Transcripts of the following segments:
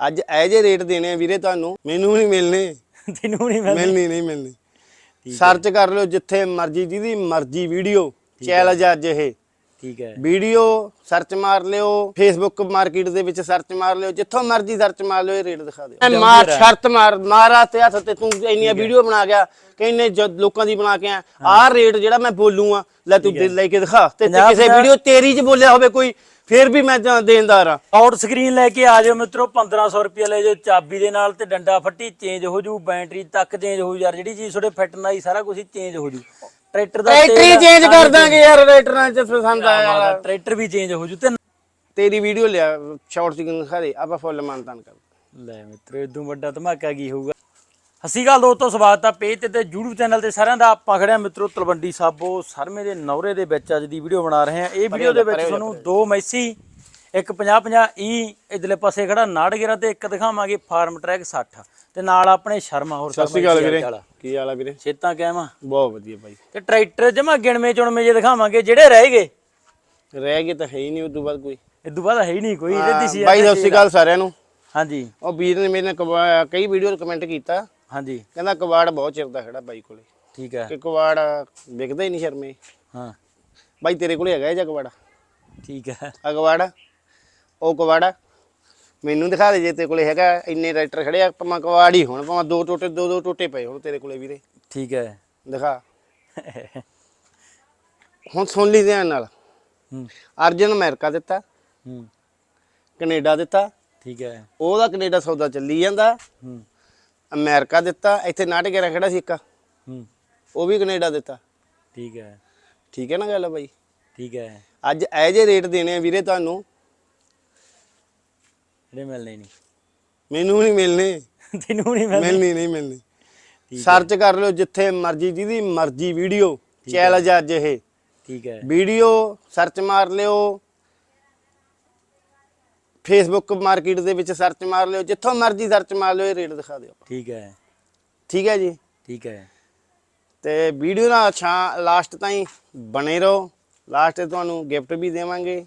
ਅੱਜ ਇਹ ਜੇ ਰੇਟ ਦੇਣੇ ਆ ਵੀਰੇ ਤੁਹਾਨੂੰ ਮੈਨੂੰ ਨਹੀਂ ਮਿਲਨੇ ਤੈਨੂੰ ਨਹੀਂ ਮਿਲਦੀ ਮਿਲਣੀ? ਨਹੀਂ ਮਿਲਣੀ। ਸਰਚ ਕਰ ਲਿਓ ਜਿੱਥੇ ਮਰਜ਼ੀ ਜਿਹਦੀ ਮਰਜ਼ੀ ਵੀਡੀਓ ਚੈਲੰਜ ਅੱਜ ਇਹ। ਠੀਕ ਹੈ। ਵੀਡੀਓ ਸਰਚ ਮਾਰ ਲਿਓ ਫੇਸਬੁੱਕ ਮਾਰਕੀਟ ਦੇ ਵਿੱਚ ਸਰਚ ਮਾਰ ਲਿਓ ਜਿੱਥੋਂ ਮਰਜ਼ੀ ਸਰਚ ਮਾਰ ਲਿਓ ਇਹ ਰੇਟ ਦਿਖਾ ਦਿਓ। ਮਾਰ ਸ਼ਰਤ ਮਾਰ ਮਾਰਾ ਤੇ ਹੱਥ ਤੇ ਤੂੰ ਇੰਨੀਆਂ ਵੀਡੀਓ ਬਣਾ ਗਿਆ ਕਿ ਇੰਨੇ ਜ- ਲੋਕਾਂ ਦੀ ਬਣਾ ਕੇ ਆ। ਆਹ ਰੇਟ ਜਿਹੜਾ ਮੈਂ ਬੋਲੂਗਾ ਲੈ ਤੂੰ ਲੈ ਕੇ ਦਿਖਾ। ਤੇ ਕਿਸੇ ਵੀਡੀਓ ਤੇਰੀ 'ਚ ਬੋਲਿਆ ਹੋਵੇ ਕੋਈ ਫੇਰ ਵੀ ਮੈਂ ਜਾਂ ਦੇਣਦਾਰ ਆ। ਆਊਟ ਸਕਰੀਨ ਲੈ ਕੇ ਆ ਜਾਓ ਮਿੱਤਰੋ 1500 ਰੁਪਏ ਲੈ ਜਾਓ ਚਾਬੀ ਦੇ ਨਾਲ ਤੇ ਡੰਡਾ ਫੱਟੀ ਚੇਂਜ ਹੋ ਜੂ ਬੈਟਰੀ ਤੱਕ ਚੇਂਜ ਹੋ ਯਾਰ ਜਿਹੜੀ ਚੀਜ਼ ਤੁਹਾਡੇ ਫਿੱਟ ਨਾਲ ਹੀ ਸਾਰਾ ਕੁਝ ਚੇਂਜ ਹੋ ਜੂ। ਟਰੈਕਟਰ ਦਾ ਟਰੈਕਟਰ ਚੇਂਜ ਕਰ ਦਾਂਗੇ ਯਾਰ ਰੇਟਰਾਂ 'ਚ ਪਸੰਦ ਆਇਆ ਟਰੈਕਟਰ ਵੀ ਚੇਂਜ ਹੋ ਜੂ ਤੇ ਤੇਰੀ ਵੀਡੀਓ ਲਿਆ ਸ਼ਾਰਟ ਸਿਗਨ ਦੇ ਆਪਾਂ ਫੁੱਲ ਮਾਨਤਾਨ ਕਰ। ਲੈ ਮਿੱਤਰੋ ਇਦੋਂ ਵੱਡਾ ਧਮਾਕਾ ਕੀ ਹੋਊਗਾ? ਹਸੀ ਗੱਲ ਦੋਸਤੋ ਸਵਾਗਤ ਆ ਪੇਜ ਤੇ ਤੇ YouTube ਚੈਨਲ ਤੇ ਸਾਰਿਆਂ ਦਾ। ਆਪਾਂ ਖੜਿਆ ਮਿੱਤਰੋ ਤਲਵੰਡੀ ਸਾਬੋ ਸਰਮੇ ਦੇ ਨੌਰੇ ਦੇ ਵਿੱਚ ਅੱਜ ਦੀ ਵੀਡੀਓ ਬਣਾ ਰਹੇ ਹਾਂ। ਇਹ ਵੀਡੀਓ ਦੇ ਵਿੱਚ ਤੁਹਾਨੂੰ ਦੋ ਮੈਸੀ ਇੱਕ 50 50 ਈ ਇਧਰਲੇ ਪਾਸੇ ਖੜਾ ਨਾੜਗੇਰਾ ਤੇ ਇੱਕ ਦਿਖਾਵਾਂਗੇ ਫਾਰਮ ਟਰੈਕ 60 ਤੇ ਨਾਲ ਆਪਣੇ ਸ਼ਰਮਾ ਹੋਰ ਸਤਿ ਸ਼੍ਰੀ ਅਕਾਲ ਵੀਰੇ। ਕੀ ਹਾਲ ਆ ਵੀਰੇ? ਛੇਤਾਂ ਕਹਿਮਾ ਬਹੁਤ ਵਧੀਆ ਬਾਈ ਤੇ ਟਰੈਕਟਰ ਜਮਾ ਗਿਣਵੇਂ ਚੁਣਵੇਂ ਜੇ ਦਿਖਾਵਾਂਗੇ ਜਿਹੜੇ ਰਹਿ ਗਏ। ਰਹਿ ਗਏ ਤਾਂ ਹੈ ਹੀ ਨਹੀਂ ਉਦੋਂ ਬਾਅਦ ਕੋਈ। ਇਦੋਂ ਬਾਅਦ ਹੈ ਹੀ ਨਹੀਂ ਕੋਈ ਇਹਦੇ ਸੀ ਬਾਈ ਸਤਿ ਸ਼੍ਰੀ ਅਕਾਲ ਸਾਰਿਆਂ ਨੂੰ। ਹਾਂਜੀ। ਉਹ ਵੀਰ ਨੇ ਮੇਰੇ ਨਾਲ ਕਈ ਵੀਡੀਓ ਕਮੈਂਟ ਕੀਤਾ। ਹਾਂਜੀ। ਕਹਿੰਦਾ ਕਵਾੜ ਬਹੁਤ ਚਿਰ ਦਾ ਖੜਾ ਬਾਈ ਕੋਲੇ। ਠੀਕ ਹੈ। ਕਿ ਕਵਾੜ ਵਿਕਦਾ ਹੀ ਨਹੀਂ ਸ਼ਰਮੇ। ਹਾਂ। ਬਾਈ ਤੇਰੇ ਕੋਲੇ ਹੈਗਾ ਇਹ ਜਾਂ ਕਵਾੜ ਠੀਕ ਹੈ। ਆ ਕਵਾੜ ਉਹ ਕਵਾੜ ਮੈਨੂੰ ਦਿਖਾ ਦੇ ਜੇ ਤੇਰੇ ਕੋਲੇ ਹੈਗਾ ਇੰਨੇ ਟਰੈਕਟਰ ਖੜੇ ਆ ਭਾਵੇਂ ਕਵਾੜ ਹੀ ਹੋਣ ਭਾਵੇਂ ਦੋ ਟੋਟੇ ਦੋ ਦੋ ਟੋਟੇ ਪਏ ਹੁਣ ਤੇਰੇ ਕੋਲੇ ਵੀਰੇ। ਠੀਕ ਹੈ। ਦਿਖਾ। ਹੁਣ ਸੁਣ ਲਈ ਧਿਆਨ ਨਾਲ। ਹੂੰ। ਅਰਜਨ ਅਮਰੀਕਾ ਦਿੱਤਾ। ਹੂੰ। ਕੈਨੇਡਾ ਦਿੱਤਾ। ਠੀਕ ਹੈ। ਉਹਦਾ ਕੈਨੇਡਾ ਸੌਦਾ ਚੱਲੀ ਜਾਂਦਾ। ਹੂੰ। ਅਮਰੀਕਾ ਦਿੱਤਾ ਇੱਥੇ ਨਾਟਕ ਖੜਾ ਸੀ ਇੱਕ। ਹੂੰ। ਉਹ ਵੀ ਕੈਨੇਡਾ ਦਿੱਤਾ। ਠੀਕ ਹੈ। ਠੀਕ ਹੈ ਨਾ ਗੱਲ ਬਾਈ? ਠੀਕ ਹੈ। ਅੱਜ ਇਹ ਜੇ ਰੇਟ ਦੇਣੇ ਆ ਵੀਰੇ ਤੁਹਾਨੂੰ। ਜਿਹੜੇ ਮਿਲਣੇ ਨਹੀਂ। ਮੈਨੂੰ ਨਹੀਂ ਮਿਲਨੇ ਤੈਨੂੰ ਨਹੀਂ ਮਿਲਣੇ। ਮਿਲਣੀ ਨਹੀਂ ਮਿਲਣੀ। ਸਰਚ ਕਰ ਲਿਓ ਜਿੱਥੇ ਮਰਜ਼ੀ ਜਿਹਦੀ ਮਰਜ਼ੀ ਵੀਡੀਓ ਚੈਲੰਜ ਅੱਜ ਇਹ। ਠੀਕ ਹੈ। ਵੀਡੀਓ ਸਰਚ ਮਾਰ ਲਿਓ। ਫੇਸਬੁੱਕ ਮਾਰਕੀਟ ਦੇ ਵਿੱਚ ਸਰਚ ਮਾਰ ਲਿਓ ਜਿੱਥੋਂ ਮਰਜ਼ੀ ਸਰਚ ਮਾਰ ਲਿਓ ਇਹ ਰੇਟ ਦਿਖਾ ਦਿਓ। ਠੀਕ ਹੈ। ਠੀਕ ਹੈ ਜੀ? ਠੀਕ ਹੈ। ਤੇ ਵੀਡੀਓ ਨਾਲ ਅੱਛਾ ਲਾਸਟ ਤਾਈਂ ਬਣੇ ਰਹੋ। ਲਾਸਟ ਤੇ ਤੁਹਾਨੂੰ ਗਿਫਟ ਵੀ ਦੇਵਾਂਗੇ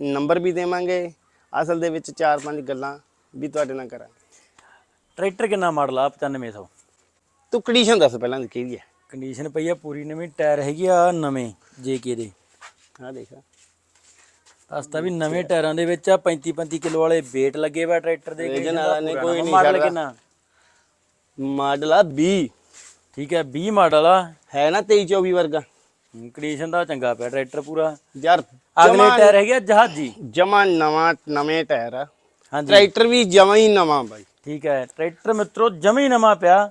ਨੰਬਰ ਵੀ ਦੇਵਾਂਗੇ। ਅਸਲ ਦੇ ਵਿੱਚ ਚਾਰ ਪੰਜ ਗੱਲਾਂ ਵੀ ਤੁਹਾਡੇ ਨਾਲ ਕਰਾਂਗੇ। ਟਰੈਕਟਰ ਕਿੰਨਾ ਮਾਡਲ ਆ? 9500 ਤੂੰ ਕੰਡੀਸ਼ਨ ਦੱਸ ਪਹਿਲਾਂ ਦੀ ਕਿਹਦੀ ਹੈ? ਕੰਡੀਸ਼ਨ ਪਈ ਆ ਪੂਰੀ ਨਵੀਂ ਟਾਇਰ ਹੈਗੀ ਆ ਨਵੇਂ ਜੇਕੇ ਦੇ। ਆ ਦੇਖ। ਦੱਸਤਾ ਵੀ ਨਵੇਂ ਟਾਇਰਾਂ ਦੇ ਵਿੱਚ ਆ 35 35 ਕਿਲੋ ਵਾਲੇ weight ਲੱਗੇ ਵਾ ਟਰੈਕਟਰ ਦੇ Engine ਵਾਲਾ ਨੇ ਕੋਈ ਨਹੀਂ ਮਾਡਲ। ਕਿੰਨਾ? ਮਾਡਲ ਆ 20 ਠੀਕ ਹੈ 20 ਮਾਡਲ ਆ। ਹੈ ਨਾ 23 24 ਵਰਗਾ। ਕੰਡੀਸ਼ਨ ਦਾ ਚੰਗਾ ਪਿਆ ਟਰੈਕਟਰ ਪੂਰਾ। ਯਾਰ ਅਗਲੇ ਟਾਇਰ ਹੈਗੇ ਜਹਾਜ਼ੀ। ਜਮਾ ਨਵਾਂ ਨਵੇਂ ਟਾਇਰ ਆ। ਹਾਂਜੀ। ਟਰੈਕਟਰ ਵੀ ਜਮਾ ਹੀ ਨਵਾਂ ਬਾਈ। ਠੀਕ ਹੈ ਟਰੈਕਟਰ ਮਿੱਤਰੋ ਜਮੀ ਨਵਾਂ ਪਿਆ।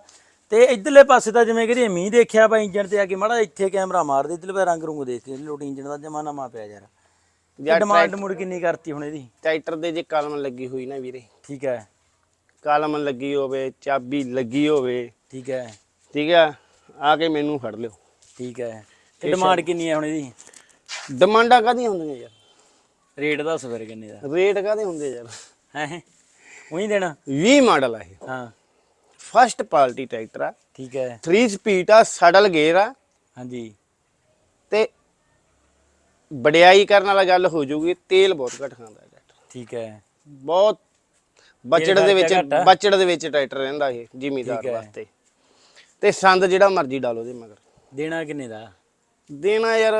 ਤੇ ਇਧਰਲੇ ਪਾਸੇ ਤਾਂ ਜਿਵੇਂ ਕਿ ਮੀਂਹ ਦੇਖਿਆ ਬਾ ਇੰਜਣ ਤੇ ਆ ਕੇ ਮਾੜਾ ਇੱਥੇ ਕੈਮਰਾ ਮਾਰ ਦੇ ਇਧਰਲੇ ਰੰਗ ਰੁੰਗ ਦੇਖ ਕੇ ਲੋਟ ਇੰਜਣ ਦਾ ਜਮਾ ਨਵਾਂ ਪਿਆ ਯਾਰ। ਯਾਰ ਡਿਮਾਂਡ ਮੁੜ ਕਿੰਨੀ ਕਰਤੀ ਹੁਣ ਇਹਦੀ। ਟਰੈਕਟਰ ਦੇ ਜੇ ਕਲਮ ਲੱਗੀ ਹੋਈ ਨਾ ਵੀਰੇ। ਠੀਕ ਹੈ। ਕਲਮ ਲੱਗੀ ਹੋਵੇ ਚਾਬੀ ਲੱਗੀ ਹੋਵੇ। ਠੀਕ ਹੈ। ਠੀਕ ਆ? ਆ ਕੇ ਮੈਨੂੰ ਫੜ ਲਿਓ। ਠੀਕ ਹੈ। ਤੇ ਡਿਮਾਂਡ ਕਿੰਨੀ ਹੈ ਹੁਣ ਇਹਦੀ? ਡਿਮਾਂਡਾਂ ਕਾਹਦੀਆਂ ਹੁੰਦੀਆਂ ਯਾਰ? ਰੇਟ ਦੱਸ ਫਿਰ ਕਿੰਨੇ ਦਾ? ਰੇਟ ਕਾਹਦੇ ਹੁੰਦੇ ਯਾਰ? ਹੈ? ਉਹੀ ਦੇਣਾ? 20 ਮਾਡਲ ਆ ਇਹ। ਹਾਂ। ਫਸਟ ਪਾਰਟੀ ਟਰੈਕਟਰ ਆ। ਠੀਕ ਹੈ। 3 ਸਪੀਡ ਆ ਸਡਲ ਗੇਅਰ ਆ। ਹਾਂਜੀ। ਤੇ ਵਡਿਆਈ ਕਰਨ ਵਾਲਾ ਗੱਲ ਹੋ ਜਾਊਗੀ ਤੇਲ ਬਹੁਤ ਘੱਟ ਖਾਂਦਾ ਹੈ। ਟਰੈਕਟਰ ਠੀਕ ਹੈ। ਬਹੁਤ ਬਜਟ ਦੇ ਵਿੱਚ ਖਰਚਾ ਘੱਟ ਆ। ਬਜਟ ਦੇ ਵਿੱਚ ਟਰੈਕਟਰ ਰਹਿੰਦਾ ਇਹ ਜ਼ਿਮੀਦਾਰ ਹੈ। ਵਾਸਤੇ। ਤੇ ਸੰਦ ਜਿਹੜਾ ਮਰਜ਼ੀ ਡਾਲੋ ਦੇ ਮਗਰ। ਦੇਣਾ ਕਿੰਨੇ ਦਾ? ਦੇਣਾ ਯਾਰ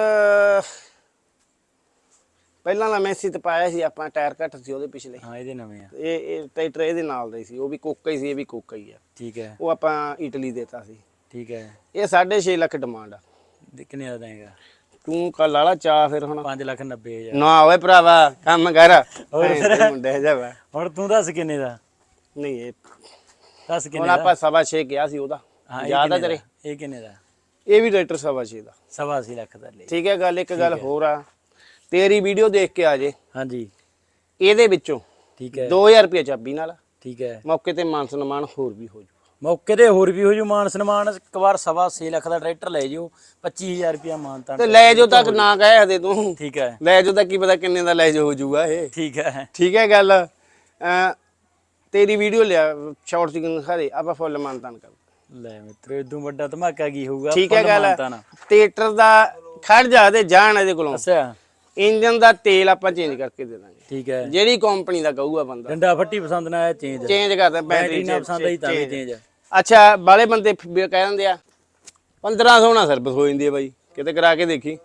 ਪਹਿਲਾਂ ਤਾਂ ਮੈਸੀ ਤੇ ਪਾਇਆ ਸੀ ਆਪਾਂ ਟਾਇਰ ਘੱਟ ਸੀ ਉਹਦੇ ਪਿਛਲੇ। ਹਾਂ ਇਹਦੇ ਨਵੇਂ ਆ। ਇਹ ਇਹ ਟਰੈਕਟਰ ਇਹਦੇ ਨਾਲ ਦਾ ਹੀ ਸੀ ਉਹ ਵੀ ਕੋਕਾ ਹੀ ਸੀ ਇਹ ਵੀ ਕੋਕਾ ਹੀ ਆ। ਠੀਕ ਹੈ। ਉਹ ਆਪਾਂ ਇਟਲੀ ਦੇਤਾ ਸੀ। ਠੀਕ ਹੈ। ਇਹ 6.5 ਲੱਖ ਡਿਮਾਂਡ ਆ। ਦੇ ਕਿੰਨੇ ਦਾ ਦੇਗਾ? ਤੂੰ ਕੱਲ ਵਾਲਾ ਚਾ ਫਿਰ ਹੁਣ। 5 ਲੱਖ 90 ਹਜ਼ਾਰ। ਨਾ ਓਏ ਭਰਾਵਾ ਕੰਮ ਕਰ। ਹੋਰ ਮੁੰਡੇ ਜਾਵਾ ਹੁਣ ਤੂੰ ਦੱਸ ਕਿੰਨੇ ਦਾ? ਨਹੀਂ ਇਹ ਦੱਸ ਹੁਣ ਕਿੰਨੇ ਦਾ? ਆਪਾਂ ਸਵਾ ਛੇ ਕਿਹਾ ਸੀ ਉਹਦਾ। ਹਾਂ ਇਹ ਯਾਦ ਆ ਕਿੰਨੇ ਤੇਰੇ? ਦਾ? ਇਹ ਕਿੰਨੇ ਦਾ? ਇਹ ਵੀ ਟਰੈਕਟਰ ਸਵਾ ਛੇ ਦਾ। ਸਵਾ ਅੱਸੀ ਲੱਖ ਦਾ ਲੈ। ਠੀਕ ਹੈ ਗੱਲ ਇੱਕ ਗੱਲ ਹੋਰ ਆ। ਤੇਰੀ ਵੀਡੀਓ ਦੇਖ ਕੇ ਆ ਜੇ। ਹਾਂਜੀ। ਇਹਦੇ ਵਿੱਚੋਂ ਠੀਕ ਹੈ। 2000 ਰੁਪਏ ਚਾਬੀ ਨਾਲ। ਠੀਕ ਹੈ। ਮੌਕੇ ਤੇ ਮਾਨ ਸਨਮਾਨ ਹੋਰ ਵੀ ਹੋ ਜਾਊਗਾ ਮੌਕੇ ਤੇ ਹੋਰ ਵੀ ਹੋ ਜੂ ਮਾਨ ਸਨਮਾਨ ਇੱਕ ਵਾਰ ਸਵਾ 6 ਲੱਖ ਦਾ ਟਰੈਕਟਰ ਲੈ ਜਿਓ 25000 ਰੁਪਿਆ ਮਾਨ ਤਾਂ ਤੇ ਲੈ ਜੋ ਤੱਕ ਨਾ ਕਹਿ ਦੇ ਤੂੰ। ਠੀਕ ਹੈ। ਲੈ ਜੋ ਤੱਕ ਕੀ ਪਤਾ ਕਿੰਨੇ ਦਾ ਲੈ ਜੋ ਹੋ ਜਾਊਗਾ ਇਹ। ਠੀਕ ਹੈ। ਠੀਕ ਹੈ ਗੱਲ। ਤੇਰੀ ਵੀਡੀਓ ਲਿਆ ਸ਼ਾਰਟ ਸਿਗਨ ਦੇ ਆਪਾਂ ਫੁੱਲ ਮਾਨਤਾਨ ਕਰ ਲੈ ਮਿੱਤਰੋ ਇਦੋਂ ਵੱਡਾ ਧਮਾਕਾ ਕੀ ਹੋਊਗਾ ਠੀਕ ਹੈ ਗੱਲ। ਥੀਏਟਰ ਦਾ ਖੜ ਜਾ ਤੇ ਜਾਣ ਇਹਦੇ ਕੋਲੋਂ। ਅੱਛਾ। ਇੰਜਨ ਦਾ ਤੇਲ ਆਪਾਂ ਚੇਂਜ ਕਰਕੇ ਦੇ ਦਾਂਗੇ। ਠੀਕ ਹੈ। ਜਿਹੜੀ ਕੰਪਨੀ ਦਾ ਕਹੂਗਾ ਬੰਦਾ। ਡੰਡਾ ਫੱਟੀ ਪਸੰਦ ਨਾ ਆਇਆ ਚੇਂਜ ਚੇਂਜ ਕਰਦਾ ਬੈਟਰੀ ਬੈਟਰੀ ਨਾ ਪਸੰਦ ਆਈ ਤਾਂ ਵੀ ਚੇਂਜ ਅੱਛਾ ਬਾਲੇ ਬੰਦੇ ਫ- ਵੀ ਕਹਿ ਦਿੰਦੇ ਆ 1500 ਨਾ ਸਰਵਿਸ ਹੋ ਜਾਂਦੀ ਹੈ ਬਾਈ ਕਿਤੇ ਕਰਾ ਕੇ ਦੇਖੀ।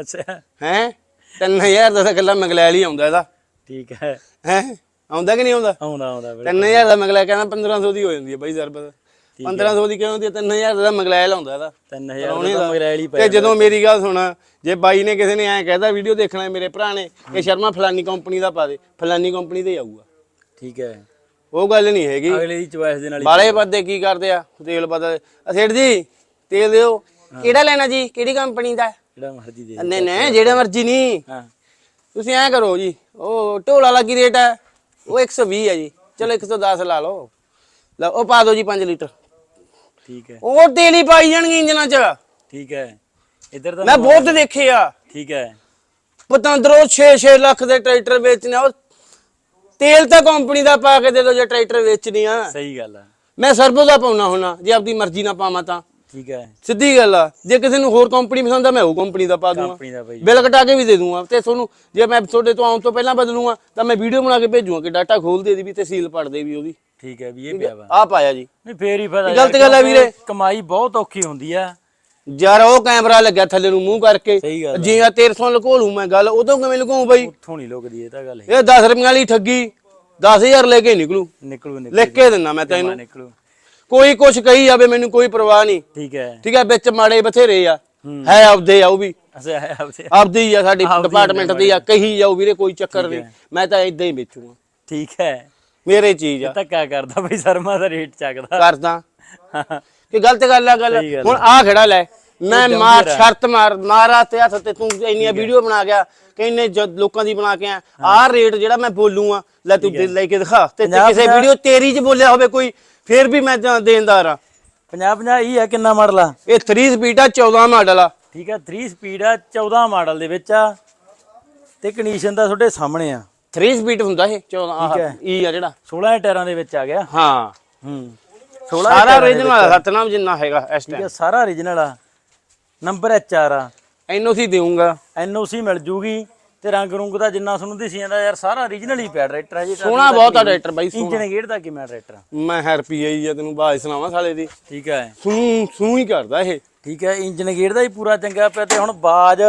ਅੱਛਾ। ਹੈ? 3000 ਦਾ ਤਾਂ ਗੱਲਾਂ ਮੰਗਲੈਲ ਹੀ ਆਉਂਦਾ ਇਹਦਾ। ਠੀਕ ਹੈ। ਹੈ? ਆਉਂਦਾ ਕਿ ਨਹੀਂ ਆਉਂਦਾ? ਆਉਂਦਾ ਆਉਂਦਾ ਵੀਰੇ 3000 ਦਾ ਮੰਗਲੈਲ ਕਹਿੰਦਾ 1500 ਦੀ ਹੋ ਜਾਂਦੀ ਹੈ ਬਾਈ ਸਰਵਿਸ 1500 ਦੀ ਕਿਉਂ ਹੁੰਦੀ ਹੈ? 3000 ਦਾ ਮੰਗਲੈਲ ਆਉਂਦਾ ਇਹਦਾ। 3000 ਕਰਾਉਣੇ ਦਾ। ਮਗਰੈਲ ਹੀ ਤੇ। ਪਿਆ ਜਦੋਂ ਮੇਰੀ ਗੱਲ ਸੁਣ ਜੇ ਬਾਈ ਨੇ ਕਿਸੇ ਨੇ ਐਂ ਕਹਿਦਾ ਵੀਡੀਓ ਦੇਖਣਾ ਹੈ ਮੇਰੇ ਭਰਾ ਨੇ ਕਿ ਸ਼ਰਮਾ ਫਲਾਨੀ ਕੰਪਨੀ ਦਾ ਪਾ ਦੇ ਫਲਾਨੀ ਕੰਪਨੀ ਦੇ ਆਊਗਾ। ਠੀਕ ਹੈ। ਉਹ ਗੱਲ ਨਹੀਂ ਹੈਗੀ। ਅਗਲੇ ਦੀ ਚੁਆਇਸ ਦੇ ਨਾਲ ਹੀ ਬਾਲੇ ਬੰਦੇ ਕੀ ਕਰਦੇ ਆ? ਤੇਲ ਬਦਲ ਅਸੇਠ ਜੀ ਤੇਲ ਦਿਓ। ਕਿਹੜਾ ਲੈਣਾ ਜੀ? ਕਿਹੜੀ ਕੰਪਨੀ ਦਾ? ਜਿਹੜਾ ਮਰਜ਼ੀ ਦੇ ਨਹੀਂ ਨਹੀਂ ਜਿਹੜਾ ਮਰਜ਼ੀ ਨਹੀਂ। ਹਾਂ। ਤੁਸੀਂ ਐਂ ਕਰੋ ਜੀ ਉਹ ਢੋਲ ਵਾਲਾ ਕੀ ਰੇਟ ਹੈ ਉਹ 120 ਹੈ ਜੀ। ਚਲੋ 110 ਲਾ ਲਓ। ਲਓ ਉਹ ਪਾ ਦਿਓ ਜੀ 5 ਲੀਟਰ। ਠੀਕ ਹੈ। ਉਹ ਤੇਲ ਹੀ ਪਾਈ ਜਾਣਗੇ ਇੰਜਨਾਂ 'ਚ। ਠੀਕ ਹੈ। ਇੱਧਰ ਤਾਂ ਮੈਂ ਬਹੁਤ ਦੇਖੇ ਆ। ਠੀਕ ਹੈ। ਪਤੰਦਰੋਂ 6-6 ਲੱਖ ਦੇ ਟਰੈਕਟਰ ਵੇਚਣੇ ਆ, ਉਹ ਤੇਲ ਤਾਂ ਕੰਪਨੀ ਦਾ ਪਾ ਕੇ ਦੇ ਦਿਓ ਜੇ ਟਰੈਕਟਰ ਵੇਚਣੀ ਆ। ਸਹੀ ਗੱਲ ਆ। ਮੈਂ ਸਰਬੋ ਦਾ ਪਾਉਣਾ ਹੁਣਾ ਜੇ ਆਪਦੀ ਮਰਜ਼ੀ ਨਾਲ ਪਾਵਾਂ ਤਾਂ। ਠੀਕ ਹੈ ਸਿੱਧੀ ਗੱਲ ਆ ਜੇ ਕਿਸੇ ਨੂੰ ਹੋਰ ਕੰਪਨੀ ਪਸੰਦ ਆ ਮੈਂ ਉਹ ਕੰਪਨੀ ਦਾ ਪਾ ਦੂੰਗਾ। ਦਾ ਬਿੱਲ ਕਟਾ ਕੇ ਵੀ ਦੇ ਦੂੰਗਾ। ਤੇ ਤੁਹਾਨੂੰ ਜੇ ਮੈਂ ਤੁਹਾਡੇ ਤੋਂ ਆਉਣ ਤੋਂ ਪਹਿਲਾਂ ਬਦਲੂਗਾ ਤਾਂ ਮੈਂ ਵੀਡੀਓ ਬਣਾ ਕੇ ਭੇਜੂਗਾ ਕਿ ਡਾਟਾ ਖੋਲ ਦੇ ਦੀ ਵੀ ਤੇ ਸੀਲ ਪੜ ਦੇ ਵੀ ਉਹਦੀ। ਠੀਕ ਹੈ ਵੀ ਇਹ ਪਿਆ ਵਾ। ਆ ਪਾਇਆ ਜੀ। ਨਹੀਂ ਫੇਰ ਹੀ ਫਾਇਦਾ ਗਲਤ ਗੱਲ ਆ ਕਿਉਂਕਿ ਵੀਰੇ। ਕਮਾਈ ਬਹੁਤ ਔਖੀ ਹੁੰਦੀ ਆ। ਯਾਰ ਉਹ ਕੈਮਰਾ ਲੱਗਿਆ ਥੱਲੇ ਨੂੰ ਮੂੰਹ ਕਰਕੇ। ਸਹੀ ਗੱਲ ਆ। ਜੇ ਆ 1300 ਲਕੋਲੂ ਮੈਂ ਗੱਲ ਉਦੋਂ ਕਿਵੇਂ ਲਕੋਂ ਬਾਈ? ਉੱਥੋਂ ਨਹੀਂ ਲੁਕਦੀ ਇਹ ਤਾਂ ਗੱਲ ਹੈ। ਇਹ 10 ਰੁਪਈਆਂ ਵਾਲੀ ਠੱਗੀ 10000 ਲੈ ਕੇ ਨਿਕਲੂ। ਨਿਕਲੂ ਨਿਕਲੂ। ਲਿਖ ਕੇ ਦਿੰਦਾ ਮੈਂ ਤੈਨੂੰ। ਨਿਕਲੂ। ਕੋਈ ਕੁਛ ਕਹੀ ਜਾਵੇ ਮੈਨੂੰ ਕੋਈ ਪਰਵਾਹ ਨਹੀਂ। ਠੀਕ ਹੈ। ਠੀਕ ਹੈ ਵਿੱਚ ਮਾੜੇ ਬਥੇਰੇ ਆ। ਹੂੰ। ਹੈ ਆਪਦੇ ਆ ਉਹ ਵੀ। ਅਸੇ ਹੈ ਆਪਸੇ ਆਪਦੀ ਹੀ ਆ ਸਾਡੀ ਆਪਦੀ ਡਿਪਾਰਟਮੈਂਟ ਦੀ ਆ ਕਹੀ ਜਾਓ ਵੀਰੇ ਕੋਈ ਚੱਕਰ ਨਹੀਂ। ਮੈਂ ਤਾਂ ਇਦਾਂ ਹੀ ਵੇਚੂਗਾ। ਠੀਕ ਹੈ। ਮੇਰੇ ਚੀਜ਼ ਆ। ਧੱਕਾ ਕਰਦਾ ਬਈ ਸ਼ਰਮਾ ਦਾ ਰੇਟ ਚੱਕਦਾ। ਕਰਦਾ। ਕਿ ਗਲਤ ਗੱਲ ਆ ਗੱਲ ਹੁਣ ਆ ਖੜਾ ਲੈ। ਮੈਂ ਮਾਰ ਸ਼ਰਤ ਮਾਰ ਮਾਰਾ ਤੇ ਹੱਥ ਤੇ ਤੂੰ ਇੰਨੀਆਂ ਵੀਡੀਓ ਬਣਾ ਗਿਆ ਕਿ ਇੰਨੇ ਜਦ ਲੋਕਾਂ ਦੀ ਬਣਾ ਕੇ ਆ। ਆਹ ਰੇਟ ਜਿਹੜਾ ਮੈਂ ਬੋਲੂਗਾ ਲੈ ਤੂੰ ਲੈ ਕੇ ਦਿਖਾ। ਤੇ ਕਿਸੇ ਵੀਡੀਓ ਤੇਰੀ ਚ ਬੋਲਿਆ ਹੋਵੇ ਕੋਈ ਫੇਰ ਵੀ ਮੈਂ ਦੇਣਦਾਰ ਆ। 50 50 ਹੀ ਆ ਕਿੰਨਾ ਮਾਡਲ ਆ? ਇਹ 3 ਸਪੀਡ ਆ 14 ਮਾਡਲ ਆ। ਠੀਕ ਆ 3 ਸਪੀਡ ਆ 14 ਮਾਡਲ ਦੇ ਵਿੱਚ ਆ। ਤੇ ਕੰਡੀਸ਼ਨ ਦਾ ਤੁਹਾਡੇ ਸਾਹਮਣੇ ਆ। 3 ਸਪੀਡ ਹੁੰਦਾ ਇਹ 14 ਆਹ ਠੀਕ ਹੈ। ਈ ਆ ਜਿਹੜਾ। 16 ਟਾਇਰਾਂ ਦੇ ਵਿੱਚ ਆ ਗਿਆ। ਹਾਂ। ਹੂੰ। 16 ਸਾਰਾ ਓਰੀਜਨਲ ਸਤਨਾਮ ਜਿੰਨਾ ਹੈਗਾ ਇਸ ਠੀਕ ਟਾਈਮ ਆ ਸਾਰਾ origignal ਆ। ਨੰਬਰ ਐਚਆਰ ਆ। ਐਨਓਸੀ ਦੇਊਂਗਾ। ਐਨਓਸੀ ਮਿਲ ਜੂਗੀ ਤੇ ਰੰਗ ਰੁੰਗ ਦਾ ਜਿੰਨਾ ਤੁਹਾਨੂੰ ਦਿਸੀ ਜਾਂਦਾ ਯਾਰ ਸਾਰਾ origignal ਹੀ ਪਿਆ ਟਰੈਕਟਰ ਹੈ ਜੀ। ਸੋਹਣਾ ਬਹੁਤ ਆ ਟਰੈਕਟਰ ਬਾਈ ਸੋਹਣਾ। ਇੰਜਨ ਗੇੜ ਦਾ ਕਿਵੇਂ ਟਰੈਕਟਰ ਮੈਂ ਹੈਰਪੀ ਆਈ ਆ ਤੈਨੂੰ ਬਾਜ ਸੁਣਾਵਾਂ ਸਾਲੇ ਦੀ। ਠੀਕ ਹੈ। ਸੂ ਸੂ ਹੀ ਕਰਦਾ ਇਹ। ਠੀਕ ਹੈ ਇੰਜਨ ਗੇੜ ਦਾ ਹੀ ਪੂਰਾ ਚੰਗਾ ਪਿਆ ਤੇ ਹੁਣ ਬਾਜ।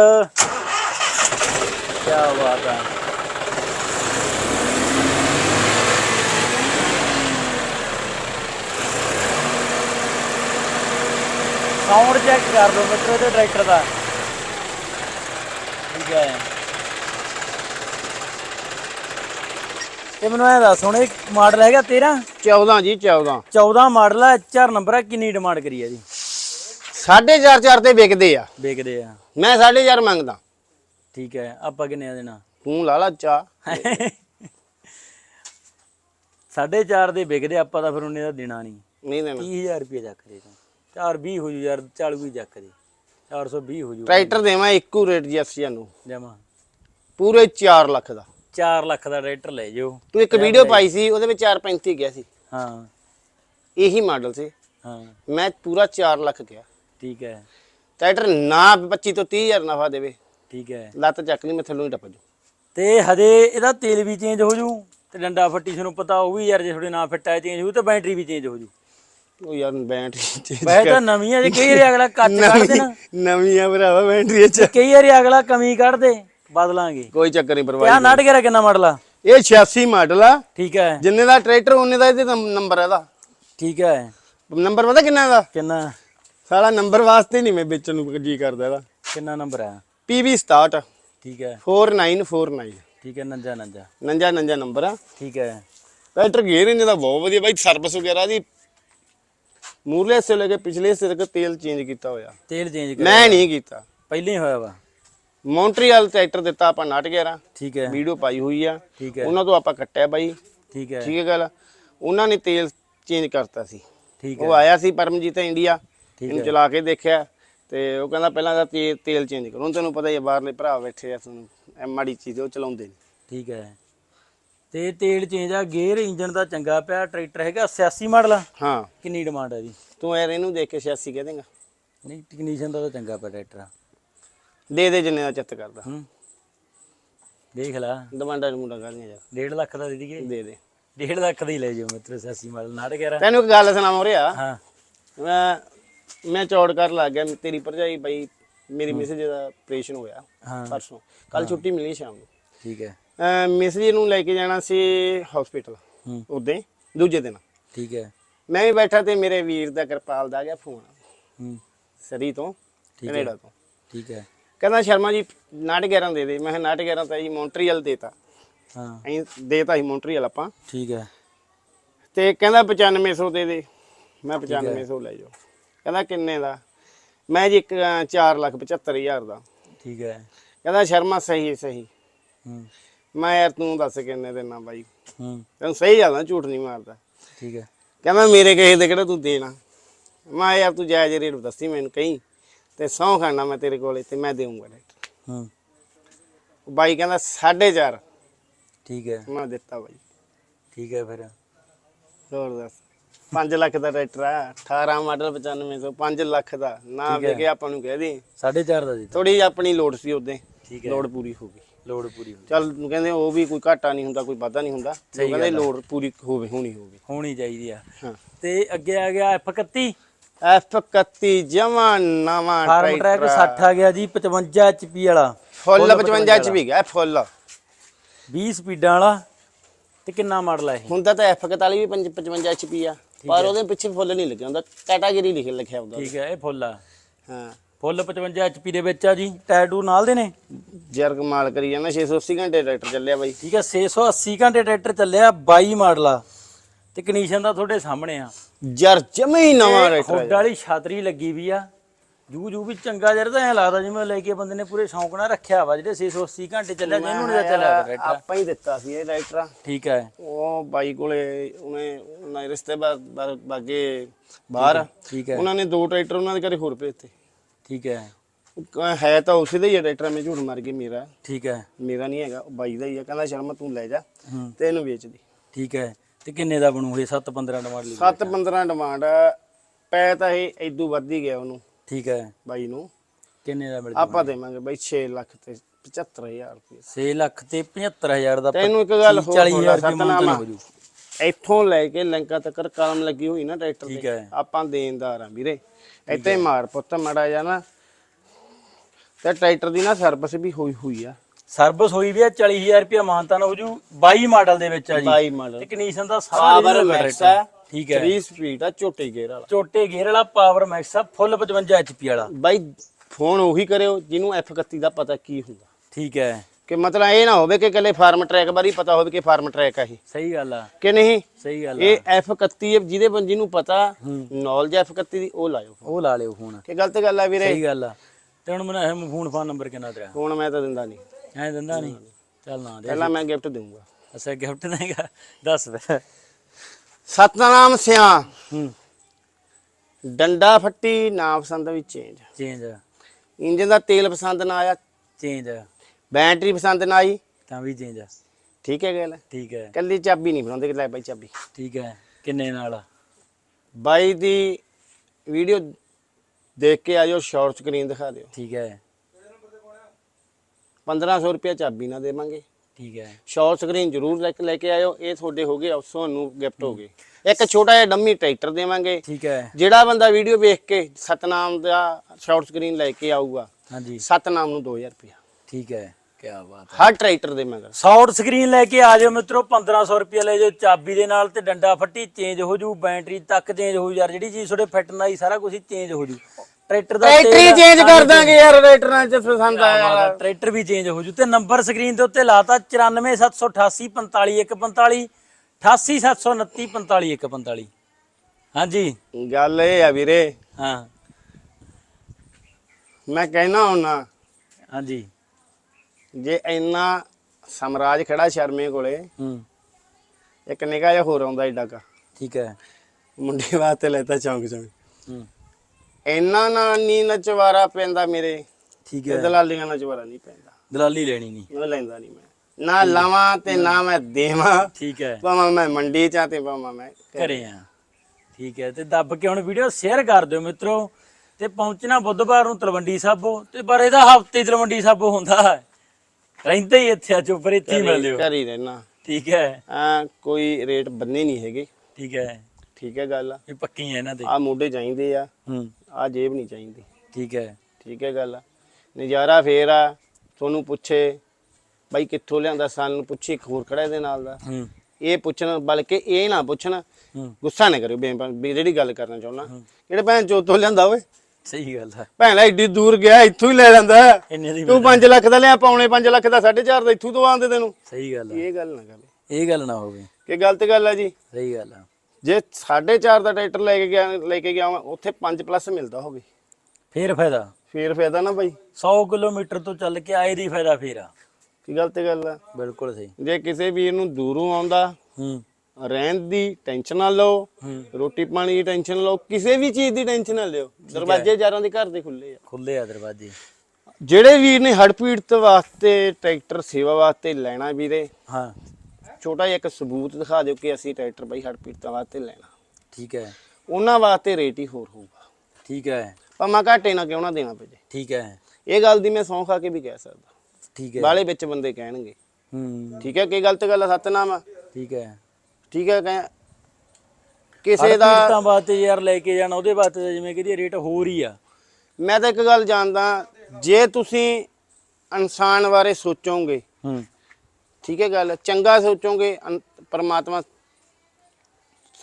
ਕੀ ਬਾਤ ਆ। ਸਾਊਂਡ ਚੈੱਕ ਕਰ ਲਓ ਮਿੱਤਰੋ ਇਹਦੇ ਟਰੈਕਟਰ ਦਾ। ਠੀਕ ਹੈ। ਤੇ ਮੈਨੂੰ ਐ ਦੱਸ ਹੁਣ ਇਹ ਮਾਡਲ ਹੈਗਾ 13 14 ਜੀ 14 14 ਮਾਡਲ ਆ ਐਚਆਰ ਨੰਬਰ ਆ ਕਿੰਨੀ ਡਿਮਾਂਡ ਕਰੀ ਆ ਜੀ ਸਾਢੇ ਚਾਰ ਚਾਰ ਤੇ ਵਿਕਦੇ ਆ। ਵੇਚਦੇ ਆ। ਮੈਂ ਸਾਢੇ ਚਾਰ ਮੰਗਦਾ। ਠੀਕ ਹੈ ਆਪਾਂ ਕਿੰਨੇ ਆ ਦੇਣਾ? ਤੂੰ ਲਾ ਲਾ ਚਾ ਸਾਢੇ ਚਾਰ ਦੇ ਵਿਕਦੇ ਆਪਾਂ ਤਾਂ ਫਿਰ ਉਹਨੇ ਦਾ ਦੇਣਾ ਨਹੀਂ। ਨਹੀਂ ਦੇਣਾ। 30000 ਰੁਪਏ ਚੱਕ ਦੇ ਤੂੰ। 420 ਹੋ ਜੂ ਯਾਰ 40 ਵੀ ਚੱਕ ਦੇ। 420 ਹੋ ਜੂ। ਟਰੈਕਟਰ ਦੇਵਾਂ ਇੱਕੋ ਰੇਟ ਜੀ ਐਫਸੀਆ ਨੂੰ ਜਮਾ ਪੂਰੇ 4 ਲੱਖ ਦਾ। 4 ਲੱਖ ਦਾ ਟਰੈਕਟਰ ਲੈ ਜਾਓ। ਤੂੰ ਇੱਕ ਵੀਡੀਓ ਪਾਈ ਸੀ ਉਹਦੇ ਵਿੱਚ 435 ਗਿਆ ਸੀ। ਹਾਂ। ਇਹੀ ਮਾਡਲ ਸੀ। ਹਾਂ। ਮੈਂ ਪੂਰਾ 4 ਲੱਖ ਗਿਆ। ਠੀਕ ਹੈ। ਟਰੈਕਟਰ ਨਾ 25 ਤੋਂ 30 ਹਜ਼ਾਰ ਨਫਾ ਦੇਵੇ। ਠੀਕ ਹੈ। ਲੱਤ ਚੱਕ ਨਹੀਂ ਮੈਂ ਥੱਲੋਂ ਹੀ ਟੱਪ ਜੂ। ਤੇ ਹਜੇ ਇਹਦਾ ਤੇਲ ਵੀ ਚੇਂਜ ਹੋ ਜੂ ਤੇ ਡੰਡਾ ਫੱਟੀ ਤੁਹਾਨੂੰ ਪਤਾ ਉਹ ਵੀ ਯਾਰ ਜੇ ਤੁਹਾਡੇ ਨਾ ਫਿੱਟ ਆਏ ਚੇਂਜ ਹੋ ਤੇ ਬੈਟਰੀ ਵੀ ਚੇਂਜ ਹੋ ਜੂ। ਉਹ ਯਾਰ ਬੈਟਰੀ ਚ ਵੈਸੇ ਤਾਂ ਨਵੀਂ ਆ ਜੇ ਕਈ ਵਾਰੀ ਅਗਲਾ ਕੱਚ ਕੱਢ ਦੇ ਨਾ ਨਵੀਂ ਆ ਭਰਾਵਾ ਬੈਟਰੀ ਚ। ਕਈ ਵਾਰੀ ਅਗਲਾ ਕਮੀ ਕੱਢ ਦੇ ਬਦਲਾਂਗੇ। ਕੋਈ ਚੱਕਰ ਨਹੀਂ ਪਰਵਾਹ ਆ ਨਾਟ ਗਿਆ ਕਿੰਨਾ ਮਾਡਲ ਆ? ਇਹ 86 ਮਾਡਲ ਆ। ਠੀਕ ਹੈ। ਜਿੰਨੇ ਦਾ ਟਰੈਕਟਰ ਉਹਨੇ ਦਾ ਇਹਦੇ ਨੰਬਰ ਇਹਦਾ। ਠੀਕ ਹੈ। ਨੰਬਰ ਪਤਾ ਕਿੰਨਾ ਇਹਦਾ? ਕਿੰਨਾ? ਸਾਲਾ ਨੰਬਰ ਵਾਸਤੇ ਨਹੀਂ ਮੈਂ ਵੇਚਣ ਨੂੰ ਜੀ ਕਰਦਾ ਇਹਦਾ। ਕਿੰਨਾ ਨੰਬਰ ਆ? PV 67 ਠੀਕ ਹੈ। 4949 ਠੀਕ ਹੈ ਨੰਜਾ ਨੰਜਾ। ਨੰਜਾ ਨੰਜਾ ਨੰਬਰ ਆ। ਠੀਕ ਹੈ। ਟਰੈਕਟਰ ਗੇਅਰ ਇੰਜ ਦਾ ਬਹੁਤ ਵਧੀਆ ਬਾਈ ਸਰਵਿਸ ਵਗੈਰਾ ਦੀ ਮੂਰਲੇ ਹਿੱਸੇ ਲੈ ਕੇ ਪਿਛਲੇ ਹਿੱਸੇ ਤੱਕ ਤੇਲ ਚੇਂਜ ਕੀਤਾ ਹੋਇਆ। ਤੇਲ ਚੇਂਜ ਕਰ ਮੈਂ ਨਹੀਂ ਕੀਤਾ। ਪਹਿਲਾਂ ਹੀ ਹੋਇਆ ਵਾ। ਮੌਂਟਰੀਅਲ ਟਰੈਕਟਰ ਦਿੱਤਾ ਆਪਾਂ 911 ਠੀਕ ਹੈ। ਵੀਡੀਓ ਪਾਈ ਹੋਈ ਆ। ਠੀਕ ਹੈ। ਉਹਨਾਂ ਤੋਂ ਆਪਾਂ ਕੱਟਿਆ ਬਾਈ। ਠੀਕ ਹੈ। ਠੀਕ ਹੈ ਗੱਲ। ਉਹਨਾਂ ਨੇ ਤੇਲ ਚੇਂਜ ਕਰਤਾ ਸੀ। ਠੀਕ ਉਹ ਹੈ। ਆਇਆ ਸੀ ਪਰਮਜੀਤ ਇੰਡੀਆ। ਇਹਨੂੰ ਚਲਾ ਕੇ ਦੇਖਿਆ ਤੇ ਉਹ ਕਹਿੰਦਾ ਪਹਿਲਾਂ ਤਾਂ ਤੇਲ ਚੇਂਜ ਕਰੋ। ਹੁਣ ਤੈਨੂੰ ਪਤਾ ਹੀ ਬਾਹਰਲੇ ਭਰਾ ਬੈਠੇ ਆ ਤੁਹਾਨੂੰ ਮਾੜੀ ਚੀਜ਼ ਉਹ ਚਲਾਉਂਦੇ ਨੇ। ਠੀਕ ਹੈ। ਤੇ ਤੇਲ ਚੇਂਜ ਆ ਗੇਅਰ ਇੰਜਨ ਦਾ ਚੰਗਾ ਪਿਆ ਟਰੈਕਟਰ ਹੈਗਾ 86 ਮਾਡਲ ਹਾਂ। ਕਿੰਨੀ ਡਿਮਾਂਡ ਹੈ ਜੀ? ਤੂੰ ਯਾਰ ਇਹਨੂੰ ਦੇਖ ਕੇ 86 ਕਹਿ ਦੇਂਗਾ। ਨਹੀਂ ਟੈਕਨੀਸ਼ੀਅਨ ਦਾ ਤਾਂ ਚੰਗਾ ਪਿਆ ਟਰੈਕਟਰ ਦੇ ਦੇ ਜਿੰਨੇ ਦਾ ਚਿੱਤ ਕਰਦਾ। ਹੂੰ। ਦੇਖ ਲਾ। ਡਿਮਾਂਡਾਂ ਮੁੰਡਾ ਕਰਨੀਆਂ ਯਾਰ 1.5 ਲੱਖ ਦਾ ਦੇ ਦਈਏ। ਦੇ ਦੇ। 1.5 ਲੱਖ ਦਾ ਹੀ ਲੈ ਜਾਓ ਮਿੱਤਰੋ ਸਾਸੀ ਮਾਲ ਨਾੜ ਗਿਆ ਤੈਨੂੰ ਇੱਕ ਗੱਲ ਸੁਣਾਵਾਂ ਰਿਆ ਹਾਂ। ਮੈਂ ਮੈਂ ਚੌੜ ਕਰ ਲੱਗ ਗਿਆ ਤੇਰੀ ਭਰਜਾਈ ਬਈ ਮੇਰੀ ਮਿਸਜ ਦਾ ਆਪਰੇਸ਼ਨ ਹੋਇਆ ਹਾਂ। ਪਰਸੋਂ। ਕੱਲ ਛੁੱਟੀ ਮਿਲੀ ਸ਼ਾਮ ਨੂੰ। ਠੀਕ ਹੈ। ਮਿਸਜ ਨੂੰ ਲੈ ਕੇ ਜਾਣਾ ਸੀ ਹਸਪੀਟਲ ਹੂੰ। ਉਦੋਂ ਦੂਜੇ ਦਿਨ। ਠੀਕ ਹੈ। ਮੈਂ ਵੀ ਬੈਠਾ ਤੇ ਮੇਰੇ ਵੀਰ ਦਾ ਕਿਰਪਾਲ ਦਾ ਆ ਗਿਆ ਫੋਨ ਹੂੰ। ਸਰੀ ਤੋਂ ਠੀਕ ਹੈ। ਕੈਨੇਡਾ ਤੋਂ। ਠੀਕ ਹੈ। ਕਹਿੰਦਾ ਸ਼ਰਮਾ ਜੀ ਨਾਟ 11 ਦੇ ਦੇ। ਮੈਂ ਕਿਹਾ ਨਾਟ 11 ਤਾਂ ਜੀ ਮੌਂਟਰੀਅਲ ਦੇਤਾ। ਹਾਂ। ਅਸੀਂ ਦੇਤਾ ਸੀ ਮੌਂਟਰੀਅਲ ਆਪਾਂ। ਠੀਕ ਹੈ। ਤੇ ਕਹਿੰਦਾ 9500 ਦੇ ਦੇ। ਮੈਂ 9500 ਲੈ ਜਾਓ। ਕਹਿੰਦਾ ਕਿੰਨੇ ਦਾ? ਮੈਂ ਜੀ 4 ਲੱਖ 75000 ਦਾ। ਠੀਕ ਹੈ। ਕਹਿੰਦਾ ਸ਼ਰਮਾ ਸਹੀ ਸਹੀ। ਹੂੰ। ਮੈਂ ਯਾਰ ਤੂੰ ਦੱਸ ਕਿੰਨੇ ਦੇਣਾ ਬਾਈ? ਹੂੰ। ਤੈਨੂੰ ਸਹੀ ਜਾਂਦਾ ਝੂਠ ਨਹੀਂ ਮਾਰਦਾ। ਠੀਕ ਹੈ। ਕਹਿੰਦਾ ਮੇਰੇ ਕਹੇ ਦੇ ਕਿਹੜਾ ਤੂੰ ਦੇਣਾ? ਮੈਂ ਯਾਰ ਤੂੰ ਜਾਇਜ਼ ਰੇਟ ਦੱਸੀ ਮੈਨੂੰ ਕਹੀਂ ਤੇ ਸਹੁੰ ਖਾਣਾ ਮੈਂ ਤੇਰੇ ਕੋਲੇ ਤੇ ਮੈਂ ਦੇਊਂਗਾ ਰੇਟ। ਹੂੰ। ਬਾਈ ਕਹਿੰਦਾ 4.5 ਠੀਕ ਹੈ। ਮੈਂ ਦਿੱਤਾ ਬਾਈ। ਠੀਕ ਹੈ ਫਿਰ। ਹੋਰ ਦੱਸ। 5 ਲੱਖ ਦਾ ਟਰੈਕਟਰ ਆ 18 ਮਾਡਲ 9500 5 ਲੱਖ ਦਾ। ਨਾ ਵਿਕੇ ਆਪਾਂ ਨੂੰ ਕਹਿ ਦੇ 4.5 ਦਾ ਦਿੱਤਾ। ਥੋੜੀ ਆਪਣੀ ਲੋਡ ਸੀ ਉਹਦੇ। ਲੋਡ ਪੂਰੀ ਹੋ ਗਈ। ਲੋਡ ਪੂਰੀ ਹੋਈ ਚੱਲ ਕਹਿੰਦੇ ਉਹ ਵੀ ਕੋਈ ਘਾਟਾ ਨਹੀਂ ਹੁੰਦਾ ਕੋਈ ਵਾਧਾ ਨਹੀਂ ਹੁੰਦਾ। ਉਹ ਕਹਿੰਦੇ ਲੋਡ ਪੂਰੀ ਹੋਵੇ ਹੋਣੀ ਹੋਵੇ। ਹੋਣੀ ਚਾਹੀਦੀ ਆ। ਹਾਂ। ਤੇ ਅੱਗੇ ਆ ਗਿਆ F31 F31 ਜਮਾ ਨਵਾਂ ਫਾਰਮ ਟਰੈਕ 60 ਆ ਗਿਆ ਜੀ 55 HP ਵਾਲਾ। ਫੁੱਲ 55 ਚ ਵੀ ਗਿਆ ਫੁੱਲ। 20 ਸਪੀਡਾਂ ਵਾਲਾ ਤੇ ਕਿੰਨਾ ਮਾਡਲ ਆ ਇਹ? ਹੁੰਦਾ ਤਾਂ F41 ਵੀ 55 HP ਆ। ਪਰ ਉਹਦੇ ਪਿੱਛੇ ਫੁੱਲ ਨਹੀਂ ਲਿਖਿਆ ਹੁੰਦਾ ਕੈਟਾਗਰੀ ਲਿਖ ਲਿਖਿਆ ਹੁੰਦਾ ਠੀਕ ਹੈ ਇਹ ਫੁੱਲ ਆ। ਹਾਂ। ਫੁੱਲ 55 HP ਦੇ ਵਿੱਚ ਆ ਜੀ ਟੈਟੂ ਨਾਲ ਦੇ ਨੇ? ਜਰਗ ਮਾਲ ਕਰੀ ਜਾਂਦਾ 680 ਘੰਟੇ ਟਰੈਕਟਰ ਚੱਲਿਆ ਬਾਈ। ਠੀਕ ਹੈ 680 ਘੰਟੇ ਟਰੈਕਟਰ ਚੱਲਿਆ 22 ਮਾਡਲ ਆ। ਤੇ ਕੰਡੀਸ਼ਨ ਦਾ ਤੁਹਾਡੇ ਸਾਹਮਣੇ ਆ। ਜਰ ਜਮੇ ਹੀ ਨਵਾਂ ਟਰੈਕਟਰ ਖੁੱਡ ਵਾਲੀ ਛਾਤਰੀ ਲੱਗੀ ਵੀ ਆ। ਜੂ ਜੂ ਵੀ ਚੰਗਾ ਜਰ ਤਾਂ ਐ ਲੱਗਦਾ ਜਿਵੇਂ ਲੈ ਕੇ ਬੰਦੇ ਨੇ ਪੂਰੇ ਸ਼ੌਂਕ ਨਾਲ ਰੱਖਿਆ ਵਾ ਜਿਹੜੇ 680 ਘੰਟੇ ਚੱਲਿਆ ਜਿਹਨੂੰ ਨਹੀਂ ਚੱਲਿਆ ਟਰੈਕਟਰ। ਆਪਾਂ ਹੀ ਦਿੱਤਾ ਸੀ ਇਹ ਟਰੈਕਟਰ। ਠੀਕ ਹੈ ਉਹ ਬਾਈ ਕੋਲੇ ਉਹਨੇ ਉਹਨਾਂ ਬਾਰ- ਬਾਗੇ ਬਾਹਰ। ਠੀਕ ਹੈ। ਉਹਨਾਂ ਨੇ ਦੋ ਟਰੈਕਟਰ ਉਹਨਾਂ ਦੇ ਘਰੇ ਹੋਰ ਭੇਜਤੇ। ਠੀਕ ਹੈ। ਕ- ਹੈ ਤਾਂ ਉਸੇ ਦਾ ਹੀ ਹੈ ਟਰੈਕਟਰ ਮੈਂ ਝੂਠ ਮਾਰ ਕੇ ਮੇਰਾ। ਠੀਕ ਹੈ। ਮੇਰਾ ਨਹੀਂ ਹੈਗਾ ਉਹ ਬਾਈ ਦਾ ਹੀ ਆ ਕਹਿੰਦਾ ਸ਼ਰਮਾ ਤੂੰ ਲੈ ਜਾ ਹੂੰ। ਤੇ ਇਹਨੂੰ ਵੇਚ ਦੇ। ਠੀਕ ਹੈ ਤੇ ਕਿੰਨੇ ਦਾ ਬਣੂ ਇਹ 7 15 ਦਾ ਮਾਡਲ 7 15 ਡਿਮਾਂਡ ਪੈ ਤਾਂ ਇਹ ਇਦੋਂ ਵੱਧ ਹੀ ਗਿਆ ਉਹਨੂੰ ਠੀਕ ਹੈ। ਬਾਈ ਨੂੰ। ਕਿੰਨੇ ਦਾ ਮਿਲ ਆਪਾਂ ਦੇਵਾਂਗੇ ਬਾਈ 6 ਲੱਖ ਤੇ 75000 ਰੁਪਏ। 6 ਲੱਖ ਤੇ 75000 ਦਾ ਤੈਨੂੰ ਇੱਕ ਗੱਲ ਹੋਰ 40000 ਬੋਲਾਂ, ਰੁਪਏ ਸਤਨਾਮ। ਆ। ਹੋ ਜੂ। ਇੱਥੋਂ ਲੈ ਕੇ ਲੰਕਾ ਤੱਕ ਕਲਮ ਲੱਗੀ ਹੋਈ ਨਾ ਟਰੈਕਟਰ ਠੀਕ ਹੈ। ਆਪਾਂ ਦੇਣਦਾਰ ਆ ਵੀਰੇ। ਇੱਥੇ ਮਾਰ ਪੁੱਤ ਮੜਾ ਜਾ ਨਾ। ਤੇ ਟਰੈਕਟਰ ਦੀ ਨਾ ਸਰਵਿਸ ਵੀ ਹੋਈ ਹੋਈ ਆ। ਸਰਵਿਸ ਹੋਈ ਵੀ ਆ 40000 ਰੁਪਏ ਮਾਨਤਾਨ ਹੋ ਜੂ। 22 ਮਾਡਲ ਦੇ ਵਿੱਚ ਆ ਜੀ। ਬਾਈ ਮਾਡਲ। ਤੇ ਕੰਡੀਸ਼ਨ ਦਾ ਸਾਰਾ ਪਾਵਰ original ਮੈਕਸ। ਆ। ਠੀਕ ਹੈ। 3 ਸਪੀਡ ਆ ਝੋਟੇ ਗੇਅਰ ਵਾਲਾ। ਛੋਟੇ ਗੇਅਰ ਵਾਲਾ ਪਾਵਰ ਮੈਕਸ ਆ ਫੁੱਲ 55 HP ਵਾਲਾ। ਬਾਈ ਫੋਨ ਉਹੀ ਕਰਿਓ ਜਿਹਨੂੰ F31 ਦਾ ਪਤਾ ਕੀ ਹੁੰਦਾ। ਠੀਕ ਹੈ। ਕਿ ਮਤਲਬ ਇਹ ਨਾ ਹੋਵੇ ਕਿ ਕੱਲੇ ਫਾਰਮ ਟਰੈਕ ਬਾਰੇ ਪਤਾ ਹੋਵੇ ਕਿ ਫਾਰਮ ਟਰੈਕ ਆ ਇਹ। ਸਹੀ ਗੱਲ ਆ। ਕਿ ਨਹੀਂ? ਸਹੀ ਗੱਲ ਆ। ਇਹ F31 ਹੈ, ਜਿਹਦੇ ਬੰਦੇ ਨੂੰ ਪਤਾ ਨੌਲੇਜ F31 ਦੀ ਉਹ ਲਾਇਓ ਉਹ ਲਾ ਲਿਓ ਫੋਨ ਕਿ ਗਲਤ ਗੱਲ ਆ ਵੀਰੇ? ਸਹੀ ਗੱਲ ਆ। ਤੇ ਹੁਣ ਮੈਨੂੰ ਇਹ ਫੋਨ ਫਾਨ ਨੰਬਰ ਕਿੰਨਾ ਤੇਰਾ? ਫੋਨ ਮੈਂ ਤਾਂ ਦਿੰਦਾ ਨਹੀਂ। ਐ ਦਿੰਦਾ ਨਹੀਂ? ਚੱਲ ਨਾ ਦੇ। ਪਹਿਲਾਂ ਮੈਂ ਗਿਫਟ ਦੇਵਾਂਗਾ ਅਸਾ ਗਿਫਟ ਦੇਗਾ ਦੱਸ ਫਿਰ। ਸਤਨਾਮ ਸਿਆ। ਹੂੰ। ਡੰਡਾ ਫੱਟੀ ਨਾ ਪਸੰਦ ਵੀ ਚੇਂਜ ਚੇਂਜ ਇੰਜਨ ਦਾ ਤੇਲ ਪਸੰਦ ਨਾ ਆਇਆ। ਚੇਂਜ ਬੈਟਰੀ ਪਸੰਦ ਨਾ ਆਈ? ਤਾਂ ਵੀ ਚੇਂਜ ਠੀਕ ਹੈ ਗੱਲ? ਠੀਕ ਹੈ। ਕੱਲੀ ਚਾਬੀ ਨਹੀਂ ਬਣਾਉਂਦੇ ਕਿ ਲੈ ਬਾਈ ਚਾਬੀ? ਠੀਕ ਹੈ। ਕਿੰਨੇ ਨਾਲ ਬਾਈ ਦੀ ਵੀਡੀਓ ਦੇਖ ਕੇ ਆਜੋ ਸ਼ਾਰਟ ਸਕਰੀਨ ਦਿਖਾ ਦਿਓ। ਠੀਕ ਹੈ। 1500 ਰੁਪਏ ਚਾਬੀ ਨਾ ਦੇਵਾਂਗੇ। ਠੀਕ ਹੈ। ਸ਼ਾਰਟ ਸਕਰੀਨ ਜ਼ਰੂਰ ਲੈ ਕੇ ਲੈ ਕੇ ਆਇਓ। ਇਹ ਤੁਹਾਡੇ ਹੋ ਗਏ ਤੁਹਾਨੂੰ ਗਿਫਟ ਹੋ ਗਏ। ਇੱਕ ਛੋਟਾ ਜਿਹਾ ਡੰਮੀ ਟਰੈਕਟਰ ਦੇਵਾਂਗੇ। ਠੀਕ ਹੈ। ਜਿਹੜਾ ਬੰਦਾ ਵੀਡੀਓ ਵੇਖ ਕੇ ਸਤਨਾਮ ਦਾ ਸ਼ਾਰਟ ਸਕਰੀਨ ਲੈ ਕੇ ਆਊਗਾ। ਹਾਂਜੀ। ਸਤਨਾਮ ਨੂੰ 2000 ਰੁਪਏ ਠੀਕ ਹੈ। ਕੀ ਬਾਤ ਹੈ। ਹਰ ਟਰੈਕਟਰ ਦੇ ਮਗਰ। ਸ਼ਾਰਟ ਸਕਰੀਨ ਲੈ ਕੇ ਆ ਜਾਓ ਮਿੱਤਰੋ 1500 ਰੁਪਏ ਲੈ ਜਾਓ ਚਾਬੀ ਦੇ ਨਾਲ ਤੇ ਡੰਡਾ ਫੱਟੀ ਚੇਂਜ ਹੋ ਜੂ ਬੈਟਰੀ ਤੱਕ ਚੇਂਜ ਹੋ ਯਾਰ ਜਿਹੜੀ ਚੀਜ਼ ਤੁਹਾਡੇ ਫਿੱਟ ਨਾਲ ਹੀ ਸਾਰਾ ਕੁਝ ਚੇਂਜ ਹੋ ਜੂ। ਟਰੈਕਟਰ ਦਾ ਟਰੈਕਟਰ ਚੇਂਜ ਕਰ ਦਾਂਗੇ ਯਾਰ ਟਰੈਕਟਰਾਂ ਚ ਪਸੰਦ ਆਇਆ ਟਰੈਕਟਰ ਵੀ ਚੇਂਜ ਹੋ ਜੂ। ਤੇ ਨੰਬਰ ਸਕਰੀਨ ਦੇ ਉੱਤੇ ਲਾਤਾ 9478845145 8879455145 ਹਾਂਜੀ। ਗੱਲ ਇਹ ਆ ਵੀਰੇ। ਹਾਂ। ਮੈਂ ਕਹਿਣਾ ਹੁੰਨਾ ਹਾਂਜੀ। ਜੇ ਇੰਨਾ ਸਮਰਾਜ ਖੜਾ ਸ਼ਰਮੇ ਕੋਲੇ ਹੂੰ। ਇੱਕ ਨਿਗਾਹ ਜਿਹਾ ਹੋਰ ਆਉਂਦਾ ਏਡਾ ਕਾ। ਠੀਕ ਹੈ। ਮੁੰਡੇ ਵਾਸਤੇ ਲੈਤਾ ਚੌਂਕ ਚੌਂਕ। ਹੂੰ। ਇੰਨਾ ਨਾ ਨੀ ਨਚਵਾਰਾ ਪੈਂਦਾ ਮੇਰੇ। ਠੀਕ ਹੈ। ਦਲਾਲੀਆਂ ਨਚਵਾਰਾ ਨਹੀਂ ਪੈਂਦਾ। ਦਲਾਲੀ ਲੈਣੀ ਨਹੀਂ ਮੈਂ ਲੈਂਦਾ ਨਹੀਂ ਮੈਂ। ਨਾ ਲਾਵਾਂ ਤੇ ਨਾ ਮੈਂ ਦੇਵਾਂ। ਠੀਕ ਹੈ। ਭਾਵੇਂ ਮੈਂ ਮੰਡੀ ਚ ਆ ਤੇ ਭਾਵੇਂ ਮੈਂ ਘਰੇ। ਘਰੇ ਆ। ਠੀਕ ਹੈ। ਤੇ ਦੱਬ ਕੇ ਹੁਣ ਵੀਡੀਓ ਸ਼ੇਅਰ ਕਰ ਦਿਓ ਮਿੱਤਰੋ। ਤੇ ਪਹੁੰਚਣਾ ਬੁੱਧਵਾਰ ਨੂੰ ਤਲਵੰਡੀ ਸਾਬੋ। ਤੇ ਪਰ ਇਹਦਾ ਹਫ਼ਤੇ ਤਲਵੰਡੀ ਸਾਬੋ ਹੁੰਦਾ ਹੈ। ਰਹਿੰਦੇ ਹੀ ਇੱਥੇ ਆ ਚੁੱਪ ਇੱਥੇ ਹੀ ਮਿਲ ਲਿਓ ਘਰ ਹੀ ਰਹਿਣਾ। ਠੀਕ ਹੈ। ਆ ਕੋਈ ਰੇਟ ਬੰਨੇ ਨਹੀਂ ਹੈਗੇ। ਠੀਕ ਹੈ। ਠੀਕ ਹੈ ਗੱਲ ਇਹ ਪੱਕੀ ਹੈ ਇਹਨਾਂ ਦੇ। ਆ ਮੋਢੇ ਚਾਹੀਦੇ ਆ। ਹੂੰ। ਆ ਜੇਬ ਨਹੀਂ ਚਾਹੀਦੀ। ਠੀਕ ਹੈ। ਠੀਕ ਹੈ ਗੱਲ ਨਜ਼ਾਰਾ ਫੇਰ ਆ। ਤੁਹਾਨੂੰ ਪੁੱਛੇ ਬਾਈ ਕਿੱਥੋਂ ਲਿਆਂਦਾ ਸਾਨੂੰ ਪੁੱਛੀ ਇੱਕ ਹੋਰ ਖੜਾ ਇਹਦੇ ਨਾਲ ਦਾ। ਹੂੰ। ਇਹ ਪੁੱਛਣ ਬਲਕਿ ਇਹ ਨਾ ਪੁੱਛਣ ਹੂੰ। ਗੁੱਸਾ ਨਾ ਕਰਿਓ ਵੀ ਜਿਹੜੀ ਗੱਲ ਕਰਨਾ ਚਾਹੁੰਦਾ। ਕਿਹੜੇ ਭੈਣ ਚੋ ਤੋਂ ਲਿਆਂਦਾ ਓਏ? ਸਹੀ ਗੱਲ ਹੈ ਭੈਣ ਐਡੀ ਦੂਰ ਗਿਆ ਇੱਥੋਂ ਹੀ ਲੈ ਜਾਂਦਾ। ਇੰਨੇ ਦੀ ਤੂੰ 5 ਲੱਖ ਦਾ ਲਿਆ ਪੌਣੇ 5 ਲੱਖ ਦਾ 4.5 ਦਾ ਇੱਥੋਂ ਤੋਂ ਆਂਦੇ ਤੈਨੂੰ। ਸਹੀ ਗੱਲ ਹੈ ਇਹ ਗੱਲ ਨਾ ਕਰ। ਇਹ ਗੱਲ ਨਾ ਹੋਵੇ। ਕਿ ਗਲਤ ਗੱਲ ਆ ਜੀ। ਸਹੀ ਗੱਲ ਹੈ ਜੇ 4.5 ਦਾ ਟਰੈਕਟਰ ਲੈ ਕੇ ਗਿਆ ਲੈ ਕੇ ਗਿਆ ਉੱਥੇ 5 ਪਲੱਸ ਮਿਲਦਾ ਹੋਵੇ। ਫੇਰ ਫਾਇਦਾ। ਫੇਰ ਫਾਇਦਾ ਨਾ ਬਾਈ। 100 ਕਿਲੋਮੀਟਰ ਤੋਂ ਚੱਲ ਕੇ ਆਏ ਦੀ ਫਾਇਦਾ ਫੇਰ ਆ। ਕੀ ਗਲਤ ਗੱਲ ਆ। ਬਿਲਕੁਲ ਸਹੀ। ਜੇ ਕਿਸੇ ਵੀਰ ਨੂੰ ਦੂਰੋਂ ਆਉਂਦਾ ਹੂੰ। ਰਹਿਣ ਦੀ ਟੈਨਸ਼ਨ ਨਾ ਲਓ ਰੋਟੀ ਪਾਣੀ ਦੀ ਟੈਨਸ਼ਨ ਲਓ ਕਿਸੇ ਵੀ ਚੀਜ਼ ਦੀ ਟੈਨਸ਼ਨ ਨਾ ਲਿਓ। ਦਰਵਾਜ਼ੇ ਯਾਰਾਂ ਦੇ ਘਰ ਦੇ ਖੁੱਲੇ ਆ। ਖੁੱਲੇ ਆ ਦਰਵਾਜ਼ੇ। ਜਿਹੜੇ ਵੀਰ ਨੇ ਹੜ੍ਹ ਪੀੜਤ ਵਾਸਤੇ ਟਰੈਕਟਰ ਸੇਵਾ ਵਾਸਤੇ ਲੈਣਾ ਵੀਰੇ ਹਾਂ। ਛੋਟਾ ਜਿਹਾ ਇੱਕ ਸਬੂਤ ਦਿਖਾ ਦਿਓ ਕਿ ਅਸੀਂ ਟਰੈਕਟਰ ਬਾਈ ਹੜ੍ਹ ਪੀੜਤਾਂ ਵਾਸਤੇ ਲੈਣਾ। ਠੀਕ ਹੈ। ਉਹਨਾਂ ਵਾਸਤੇ ਰੇਟ ਹੀ ਹੋਰ ਹੋਊਗਾ। ਠੀਕ ਹੈ। ਭਾਵੇਂ ਘਾਟੇ ਨਾ ਕਿਉਂ ਨਾ ਦੇਣਾ ਪਏ ਠੀਕ ਹੈ। ਇਹ ਗੱਲ ਦੀ ਮੈਂ ਸੌਂ ਖਾ ਕੇ ਵੀ ਕਹਿ ਸਕਦਾ। ਠੀਕ ਹੈ। ਬਾਲੇ ਵਿੱਚ ਬੰਦੇ ਕਹਿਣਗੇ। ਹੂੰ। ਠੀਕ ਹੈ ਕੀ ਗਲਤ ਗੱਲ ਆ ਸਤਨਾਮ ਆ। ਠੀਕ ਹੈ। ਠੀਕ ਹੈ ਕਹਿ ਕਿਸੇ ਦਾ ਪੀੜਤਾਂ ਵਾਸਤੇ ਯਾਰ ਲੈ ਕੇ ਜਾਣਾ ਉਹਦੇ ਵਾਸਤੇ ਤਾਂ ਜਿਵੇਂ ਕਿ ਰੇਟ ਹੋਰ ਹੀ ਆ। ਮੈਂ ਤਾਂ ਇੱਕ ਗੱਲ ਜਾਣਦਾ ਜੇ ਤੁਸੀਂ ਇਨਸਾਨ ਬਾਰੇ ਸੋਚੋਗੇ ਹੂੰ। ਠੀਕ ਹੈ ਗੱਲ ਚੰਗਾ ਸੋਚੋਗੇ ਪਰਮਾਤਮਾ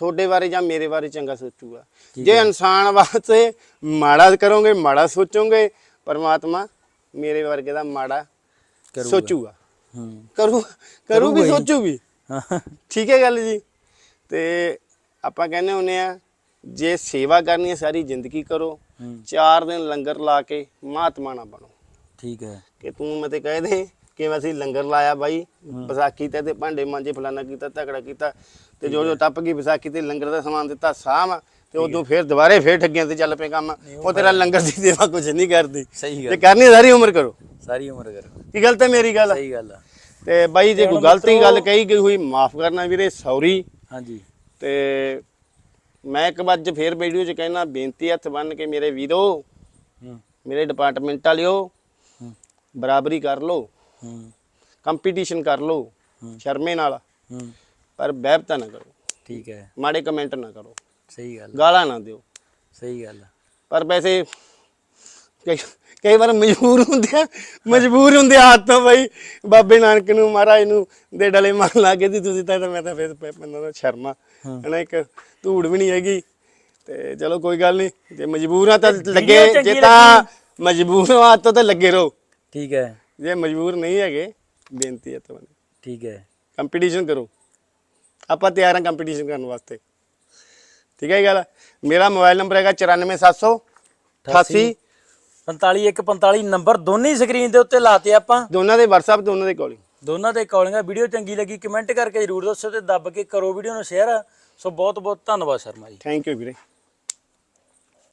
ਤੁਹਾਡੇ ਬਾਰੇ ਜਾਂ ਮੇਰੇ ਬਾਰੇ ਚੰਗਾ ਸੋਚੂਗਾ। ਜੇ ਇਨਸਾਨ ਵਾਸਤੇ ਮਾੜਾ ਕਰੋਗੇ ਮਾੜਾ ਸੋਚੋਗੇ ਪਰਮਾਤਮਾ ਮੇਰੇ ਵਰਗੇ ਦਾ ਮਾੜਾ। ਸੋਚੂਗਾ। ਹੂੰ। ਕਰੂ ਕਰੂ ਵੀ। ਸੋਚੂ ਵੀ ਹਾਂ, ਠੀਕ ਹੈ ਗੱਲ ਜੀ। ਤੇ ਆਪਾਂ ਕਹਿੰਦੇ ਹੁੰਨੇ ਆ ਜੇ ਸੇਵਾ ਕਰਨੀ ਹੈ ਸਾਰੀ ਜ਼ਿੰਦਗੀ ਕਰੋ ਹੂੰ। ਚਾਰ ਦਿਨ ਲੰਗਰ ਲਾ ਕੇ ਮਹਾਤਮਾ ਨਾ ਬਣੋ। ਠੀਕ ਹੈ। ਕਿ ਤੂੰ ਮੈਂ ਤੇ ਕਹਿ ਦੇ ਕਿ ਅਸੀਂ ਲੰਗਰ ਲਾਇਆ ਬਾਈ ਵਿਸਾਖੀ ਤੇ ਤੇ ਭਾਂਡੇ ਮਾਂਜੇ ਫਲਾਨਾ ਕੀਤਾ ਤਕੜਾ ਕੀਤਾ ਤੇ ਜੋ ਜੋ ਟੱਪ ਗਈ ਵਿਸਾਖੀ ਤੇ ਲੰਗਰ ਦਾ ਸਮਾਨ ਦਿੱਤਾ ਸਾਮ ਤੇ ਉਦੋਂ ਫੇਰ ਦੁਬਾਰੇ ਫੇਰ ਠੱਗੀਆਂ ਤੇ ਚੱਲ ਪਏ ਕੰਮ। ਉਹ ਤੇਰਾ ਲੰਗਰ ਦੀ ਸੇਵਾ ਕੁਝ ਨਹੀਂ ਕਰਦੀ। ਸਹੀ ਜੇ ਗੱਲ। ਕਰਨੀ ਹੈ ਸਾਰੀ ਉਮਰ ਕਰੋ। ਸਾਰੀ ਉਮਰ ਕਰੋ। ਕੀ ਗਲਤ ਹੈ ਮੇਰੀ ਗੱਲ? ਸਹੀ ਗੱਲ ਆ। ਤੇ ਬਾਈ ਜੇ ਕੋਈ ਗਲਤੀ ਗੱਲ ਕਹੀ ਗਈ ਹੋਈ ਮਾਫ ਕਰਨਾ ਵੀਰੇ ਸੌਰੀ। ਹਾਂਜੀ। ਤੇ ਮੈਂ ਇੱਕ ਵਾਰ ਜੇ ਫੇਰ ਵੀਡੀਓ 'ਚ ਕਹਿਣਾ ਬੇਨਤੀ ਹੱਥ ਬੰਨ ਕੇ ਮੇਰੇ ਵੀਰੋ ਮੇਰੇ ਡਿਪਾਰਟਮੈਂਟ ਵਾਲਿਓ ਬਰਾਬਰੀ ਕਰ ਹੂੰ। ਕੰਪੀਟੀਸ਼ਨ ਕਰ ਹੂੰ। ਸ਼ਰਮੇ ਨਾਲ। ਪਰ ਬਹਿਬਤਾ ਨਾ ਕਰੋ। ਠੀਕ ਹੈ। ਮਾੜੇ ਕਮੈਂਟ ਨਾ ਕਰੋ। ਸਹੀ ਗੱਲ ਗਾਲਾਂ ਨਾ ਦਿਓ। ਸਹੀ ਗੱਲ। ਪਰ ਵੈਸੇ ਕਈ ਵਾਰ ਮਜਬੂਰ ਹੁੰਦੇ ਆ ਮਜਬੂਰ ਹੁੰਦੇ ਆ ਹੱਥੋਂ ਬਈ ਬਾਬੇ ਨਾਨਕ ਨੂੰ ਮਹਾਰਾਜ ਨੂੰ ਦੇ ਡਲੇ ਮਾਰ ਲਾ ਕੇ ਦੀ ਤੁਸੀਂ ਤਾਂ ਮੈਂ ਤਾਂ ਫਿਰ ਮੈਨੂੰ ਤਾਂ ਸ਼ਰਮਾ ਹਨਾ ਇੱਕ ਧੂੜ ਵੀ ਨਹੀਂ ਹੈਗੀ। ਤੇ ਚਲੋ ਕੋਈ ਗੱਲ ਨਹੀਂ ਜੇ ਮਜਬੂਰ ਆ ਤਾਂ ਲੱਗੇ ਜੇ ਤਾਂ ਮਜਬੂਰ ਆ ਤਾਂ ਤਾਂ ਲੱਗੇ ਰਹੋ। ਠੀਕ ਹੈ। ਜੇ ਮਜਬੂਰ ਨਹੀਂ ਹੈਗੇ ਬੇਨਤੀ ਹੈ ਤੁਹਾਨੂੰ। ਠੀਕ ਹੈ। ਕੰਪੀਟੀਸ਼ਨ ਕਰੋ। ਆਪਾਂ ਤਿਆਰ ਹਾਂ ਕੰਪੀਟੀਸ਼ਨ ਕਰਨ ਵਾਸਤੇ। ਠੀਕ ਹੈ ਗੱਲ? ਮੇਰਾ ਮੋਬਾਈਲ ਨੰਬਰ ਹੈਗਾ 94700 88 45145 ਨੰਬਰ ਦੋਨੇ ਸਕਰੀਨ ਦੇ ਉੱਤੇ ਲਾਤੇ ਆਪਾਂ। ਦੋਨਾਂ ਦੇ WhatsApp ਦੋਨਾਂ ਦੇ ਕਾਲਿੰਗ ਦੋਨਾਂ ਦੇ ਕਾਲਿੰਗ ਆ। ਵੀਡੀਓ ਚੰਗੀ ਲੱਗੀ ਕਮੈਂਟ ਕਰਕੇ ਜਰੂਰ ਦੱਸੋ ਤੇ ਦੱਬ ਕੇ ਕਰੋ ਵੀਡੀਓ ਨੂੰ ਸ਼ੇਅਰ ਸੋ ਬਹੁਤ ਬਹੁਤ ਧੰਨਵਾਦ ਸ਼ਰਮਾ ਜੀ। ਥੈਂਕ ਯੂ ਵੀਰੇ।